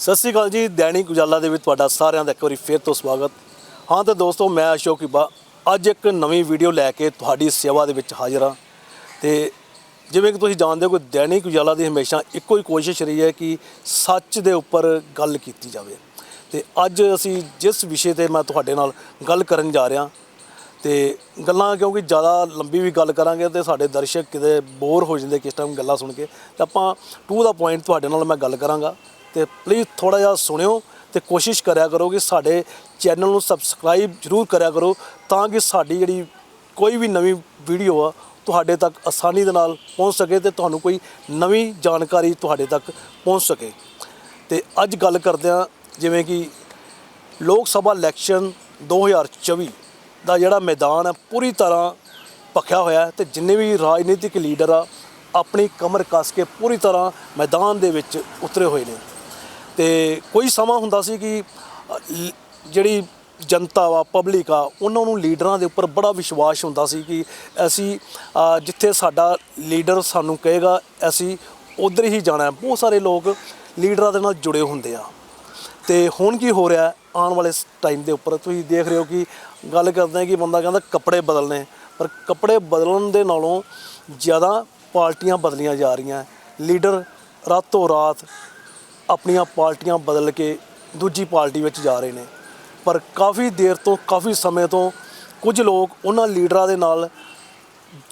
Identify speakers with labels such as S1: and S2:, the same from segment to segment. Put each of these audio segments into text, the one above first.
S1: ਸਤਿ ਸ਼੍ਰੀ ਅਕਾਲ ਜੀ, ਦੈਨਿਕ ਉਜਾਲਾ ਦੇ ਵਿੱਚ ਤੁਹਾਡਾ ਸਾਰਿਆਂ ਦਾ ਇੱਕ ਵਾਰੀ ਫੇਰ ਤੋਂ ਸਵਾਗਤ। ਹਾਂ ਤੇ ਦੋਸਤੋ, ਮੈਂ ਅਸ਼ੋਕ ਇਬਾ ਅੱਜ ਇੱਕ ਨਵੀਂ ਵੀਡੀਓ ਲੈ ਕੇ ਤੁਹਾਡੀ ਸੇਵਾ ਦੇ ਵਿੱਚ ਹਾਜ਼ਰ ਹਾਂ। ਤੇ ਜਿਵੇਂ ਕਿ ਤੁਸੀਂ ਜਾਣਦੇ ਹੋ ਕਿ ਦੈਨਿਕ ਉਜਾਲਾ ਦੀ ਹਮੇਸ਼ਾ ਇੱਕੋ ਹੀ ਕੋਸ਼ਿਸ਼ ਰਹੀ ਹੈ ਕਿ ਸੱਚ ਦੇ ਉੱਪਰ ਗੱਲ ਕੀਤੀ ਜਾਵੇ। ਤੇ ਅੱਜ ਅਸੀਂ ਜਿਸ ਵਿਸ਼ੇ ਤੇ ਮੈਂ ਤੁਹਾਡੇ ਨਾਲ ਗੱਲ ਕਰਨ ਜਾ ਰਿਹਾ, ਤੇ ਗੱਲਾਂ ਕਿਉਂਕਿ ਜ਼ਿਆਦਾ ਲੰਬੀ ਵੀ ਗੱਲ ਕਰਾਂਗੇ ਤੇ ਸਾਡੇ ਦਰਸ਼ਕ ਕਿਤੇ ਬੋਰ ਹੋ ਜਾਂਦੇ ਕਿਸ ਟਾਈਮ ਗੱਲਾਂ ਸੁਣ ਕੇ, ਤੇ ਆਪਾਂ ਟੂ ਦਾ ਪੁਆਇੰਟ ਤੁਹਾਡੇ ਨਾਲ ਮੈਂ ਗੱਲ ਕਰਾਂਗਾ। ਤੇ ਪਲੀਜ਼ ਥੋੜਾ ਜਿਹਾ ਸੁਣਿਓ ਤੇ ਕੋਸ਼ਿਸ਼ ਕਰਿਆ ਕਰੋ ਕਿ ਸਾਡੇ ਚੈਨਲ ਨੂੰ ਸਬਸਕ੍ਰਾਈਬ ਜ਼ਰੂਰ ਕਰਿਆ ਕਰੋ ਤਾਂ ਕਿ ਸਾਡੀ ਜਿਹੜੀ ਕੋਈ ਵੀ ਨਵੀਂ ਵੀਡੀਓ ਆ, ਤੁਹਾਡੇ ਤੱਕ ਆਸਾਨੀ ਦੇ ਨਾਲ ਪਹੁੰਚ ਸਕੇ ਤੇ ਤੁਹਾਨੂੰ ਕੋਈ ਨਵੀਂ ਜਾਣਕਾਰੀ ਤੁਹਾਡੇ ਤੱਕ ਪਹੁੰਚ ਸਕੇ। ਤੇ ਅੱਜ ਗੱਲ ਕਰਦੇ ਹਾਂ ਜਿਵੇਂ ਕਿ ਲੋਕ ਸਭਾ ਇਲੈਕਸ਼ਨ 2024 ਦਾ ਜਿਹੜਾ ਮੈਦਾਨ ਹੈ ਪੂਰੀ ਤਰ੍ਹਾਂ ਭਖਿਆ ਹੋਇਆ ਹੈ ਤੇ ਜਿੰਨੇ ਵੀ ਰਾਜਨੀਤਿਕ ਲੀਡਰ ਆ, ਆਪਣੀ ਕਮਰ ਕੱਸ ਕੇ ਪੂਰੀ ਤਰ੍ਹਾਂ ਮੈਦਾਨ ਦੇ ਵਿੱਚ ਉਤਰੇ ਹੋਏ ਨੇ। ਤੇ ਕੋਈ ਸਮਾਂ ਹੁੰਦਾ ਸੀ ਕਿ ਅ, ਜਿਹੜੀ ਜਨਤਾ ਵਾ ਪਬਲਿਕ ਆ ਉਹਨਾਂ ਨੂੰ ਲੀਡਰਾਂ ਦੇ ਉੱਪਰ ਬੜਾ ਵਿਸ਼ਵਾਸ ਹੁੰਦਾ ਸੀ ਕਿ ਅਸੀਂ ਜਿੱਥੇ ਸਾਡਾ ਲੀਡਰ ਸਾਨੂੰ ਕਹੇਗਾ ਅਸੀਂ ਉਧਰ ਹੀ ਜਾਣਾ ਹੈ। ਬਹੁਤ ਸਾਰੇ ਲੋਕ ਲੀਡਰਾਂ ਦੇ ਨਾਲ ਜੁੜੇ ਹੁੰਦੇ ਆ। ਤੇ ਹੁਣ ਕੀ ਹੋ ਰਿਹਾ ਆਉਣ ਵਾਲੇ ਟਾਈਮ ਦੇ ਉੱਪਰ ਤੁਸੀਂ ਦੇਖ ਰਹੇ ਹੋ ਕਿ ਗੱਲ ਕਰਦੇ ਹਾਂ ਕਿ ਬੰਦਾ ਕਹਿੰਦਾ ਕੱਪੜੇ ਬਦਲਨੇ ਪਰ ਕੱਪੜੇ ਬਦਲਣ ਦੇ ਨਾਲੋਂ ਜ਼ਿਆਦਾ ਪਾਰਟੀਆਂ ਬਦਲੀਆਂ ਜਾ ਰਹੀਆਂ। ਲੀਡਰ ਰਾਤੋਂ ਰਾਤ ਆਪਣੀਆਂ ਪਾਰਟੀਆਂ ਬਦਲ ਕੇ ਦੂਜੀ ਪਾਰਟੀ ਵਿੱਚ ਜਾ ਰਹੇ ਨੇ। ਪਰ ਕਾਫੀ ਦੇਰ ਤੋਂ, ਕਾਫੀ ਸਮੇਂ ਤੋਂ ਕੁਝ ਲੋਕ ਉਹਨਾਂ ਲੀਡਰਾਂ ਦੇ ਨਾਲ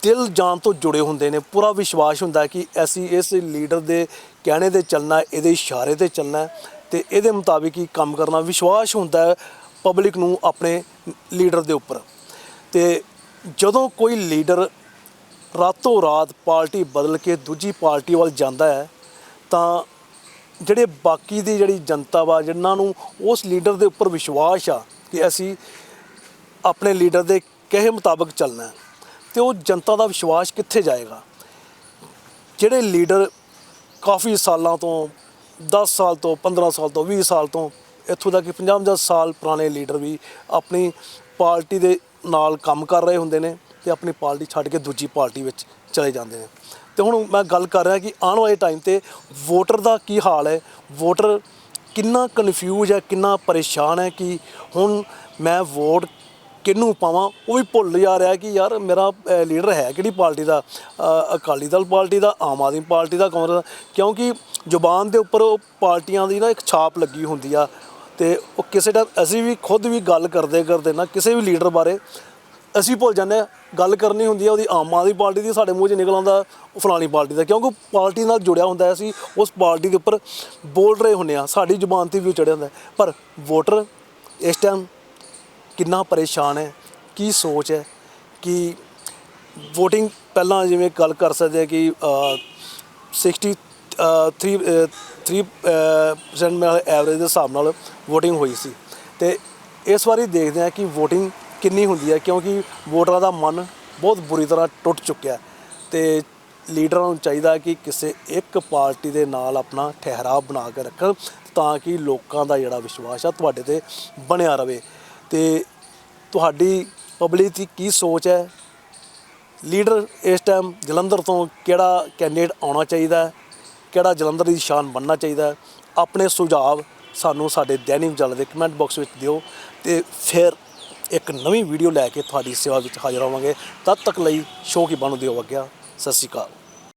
S1: ਦਿਲ ਜਾਨ ਤੋਂ ਜੁੜੇ ਹੁੰਦੇ ਨੇ। ਪੂਰਾ ਵਿਸ਼ਵਾਸ ਹੁੰਦਾ ਕਿ ਅਸੀਂ ਇਸ ਲੀਡਰ ਦੇ ਕਹਿਣੇ ਤੇ ਚੱਲਣਾ, ਇਹਦੇ ਇਸ਼ਾਰੇ ਤੇ ਚੱਲਣਾ ਹੈ ਤੇ ਇਹਦੇ ਮੁਤਾਬਿਕ ਹੀ ਕੰਮ ਕਰਨਾ। ਵਿਸ਼ਵਾਸ ਹੁੰਦਾ ਹੈ ਪਬਲਿਕ ਨੂੰ ਆਪਣੇ ਲੀਡਰ ਦੇ ਉੱਪਰ। ਤੇ ਜਦੋਂ ਕੋਈ ਲੀਡਰ ਰਾਤੋਂ ਰਾਤ ਪਾਰਟੀ ਬਦਲ ਕੇ ਦੂਜੀ ਪਾਰਟੀ ਵੱਲ ਜਾਂਦਾ ਹੈ, ਤਾਂ ਜਿਹੜੇ ਬਾਕੀ ਦੀ ਜਿਹੜੀ ਜਨਤਾ ਵਾ, ਜਿਨ੍ਹਾਂ ਨੂੰ ਉਸ ਲੀਡਰ ਦੇ ਉੱਪਰ ਵਿਸ਼ਵਾਸ ਆ ਕਿ ਅਸੀਂ ਆਪਣੇ ਲੀਡਰ ਦੇ ਕਹੇ ਮੁਤਾਬਕ ਚੱਲਣਾ ਹੈ, ਤੇ ਉਹ ਜਨਤਾ ਦਾ ਵਿਸ਼ਵਾਸ ਕਿੱਥੇ ਜਾਏਗਾ? ਜਿਹੜੇ ਲੀਡਰ ਕਾਫੀ ਸਾਲਾਂ ਤੋਂ 10 ਸਾਲ ਤੋਂ 15 ਸਾਲ ਤੋਂ 20 ਸਾਲ ਤੋਂ ਇੱਥੋਂ ਤੱਕ ਕਿ 50 50 ਸਾਲ ਪੁਰਾਣੇ ਲੀਡਰ ਵੀ ਆਪਣੀ ਪਾਰਟੀ ਦੇ ਨਾਲ ਕੰਮ ਕਰ ਰਹੇ ਹੁੰਦੇ ਨੇ ਤੇ ਆਪਣੀ ਪਾਰਟੀ ਛੱਡ ਕੇ ਦੂਜੀ ਪਾਰਟੀ ਵਿੱਚ ਚਲੇ ਜਾਂਦੇ ਨੇ। ਤੇ ਹੁਣ ਮੈਂ ਗੱਲ ਕਰ ਰਿਹਾ ਕਿ ਆਉਣ ਵਾਲੇ ਟਾਈਮ ਤੇ ਵੋਟਰ ਦਾ ਕੀ ਹਾਲ ਹੈ? ਵੋਟਰ ਕਿੰਨਾ ਕਨਫਿਊਜ਼ ਹੈ, ਕਿੰਨਾ ਪਰੇਸ਼ਾਨ ਹੈ ਕਿ ਹੁਣ ਮੈਂ ਵੋਟ ਕਿਹਨੂੰ ਪਾਵਾਂ? ਉਹ ਵੀ ਭੁੱਲ ਜਾ ਰਿਹਾ ਕਿ ਯਾਰ ਮੇਰਾ ਲੀਡਰ ਹੈ ਕਿਹੜੀ ਪਾਰਟੀ ਦਾ? ਅਕਾਲੀ ਦਲ ਪਾਰਟੀ ਦਾ, ਆਮ ਆਦਮੀ ਪਾਰਟੀ ਦਾ, ਕਾਂਗਰਸ ਦਾ। ਕਿਉਂਕਿ ਜ਼ੁਬਾਨ ਦੇ ਉੱਪਰ ਉਹ ਪਾਰਟੀਆਂ ਦੀ ਨਾ ਇੱਕ ਛਾਪ ਲੱਗੀ ਹੁੰਦੀ ਆ। ਤੇ ਉਹ ਕਿਸੇ ਟਾਈਮ ਅਸੀਂ ਵੀ ਖੁਦ ਵੀ ਗੱਲ ਕਰਦੇ ਕਰਦੇ ਨਾ ਕਿਸੇ ਵੀ ਲੀਡਰ ਬਾਰੇ ਅਸੀਂ ਭੁੱਲ ਜਾਂਦੇ ਹਾਂ ਗੱਲ ਕਰਨੀ ਹੁੰਦੀ ਹੈ ਉਹਦੀ ਆਮ ਆਦਮੀ ਪਾਰਟੀ ਦੀ ਸਾਡੇ ਮੂੰਹ 'ਚ ਨਿਕਲ ਆਉਂਦਾ ਉਹ ਫਲਾਣੀ ਪਾਰਟੀ ਦਾ ਕਿਉਂਕਿ ਉਹ ਪਾਰਟੀ ਨਾਲ ਜੁੜਿਆ ਹੁੰਦਾ ਅਸੀਂ ਉਸ ਪਾਰਟੀ ਦੇ ਉੱਪਰ ਬੋਲ ਰਹੇ ਹੁੰਦੇ ਆ ਸਾਡੀ ਜ਼ੁਬਾਨ ਤੇ ਵੀ ਉਹ ਚੜਿਆ ਹੁੰਦਾ ਪਰ ਵੋਟਰ ਇਸ ਟਾਈਮ ਕਿੰਨਾ ਪਰੇਸ਼ਾਨ ਹੈ ਕੀ ਸੋਚ ਹੈ ਕਿ VOTING ਪਹਿਲਾਂ ਜਿਵੇਂ ਗੱਲ ਕਰ ਸਕਦੇ ਆ ਕਿ ਅ, 63 3% ਨਾਲ ਐਵਰੇਜ ਦੇ ਹਿਸਾਬ ਨਾਲ VOTING ਹੋਈ ਸੀ। ਤੇ ਇਸ ਵਾਰੀ ਦੇਖਦੇ ਆ ਕਿ VOTING ਕਿੰਨੀ ਹੁੰਦੀ ਹੈ, ਕਿਉਂਕਿ ਵੋਟਰਾਂ ਦਾ ਮਨ ਬਹੁਤ ਬੁਰੀ ਤਰ੍ਹਾਂ ਟੁੱਟ ਚੁੱਕਿਆ ਹੈ ਤੇ ਲੀਡਰਾਂ ਨੂੰ ਚਾਹੀਦਾ ਕਿ ਕਿਸੇ ਇੱਕ ਪਾਰਟੀ ਦੇ ਨਾਲ ਆਪਣਾ ਠਹਿਰਾਵ ਬਣਾ ਕੇ ਰੱਖਣ ਤਾਂ ਕਿ ਲੋਕਾਂ ਦਾ ਜਿਹੜਾ ਵਿਸ਼ਵਾਸ ਆ ਤੁਹਾਡੇ ਤੇ ਬਣਿਆ ਰਵੇ। ਤੇ ਤੁਹਾਡੀ ਪਬਲਿਕ ਦੀ ਕੀ ਸੋਚ ਹੈ? ਲੀਡਰ ਇਸ ਟਾਈਮ ਜਲੰਧਰ ਤੋਂ ਕਿਹੜਾ ਕੈਂਡੀਡੇਟ ਆਉਣਾ ਚਾਹੀਦਾ ਕਿਹੜਾ ਜਲੰਧਰ ਦੀ ਸ਼ਾਨ ਬਣਨਾ ਚਾਹੀਦਾ ਆਪਣੇ ਸੁਝਾਅ ਸਾਨੂੰ ਸਾਡੇ ਦੈਨਿਕ ਜਲ ਦੇ ਕਮੈਂਟ ਬਾਕਸ ਵਿੱਚ ਦਿਓ ਤੇ ਫਿਰ ਇੱਕ ਨਵੀਂ ਵੀਡੀਓ ਲੈ ਕੇ ਤੁਹਾਡੀ ਸੇਵਾ ਵਿੱਚ ਹਾਜ਼ਰ ਹੋਵਾਂਗੇ। ਤਦ ਤੱਕ ਲਈ ਸ਼ੋਅ ਕੀ ਬਣੂ ਦਿਓ ਅੱਗਿਆ ਸਤਿ ਸ਼੍ਰੀ ਅਕਾਲ।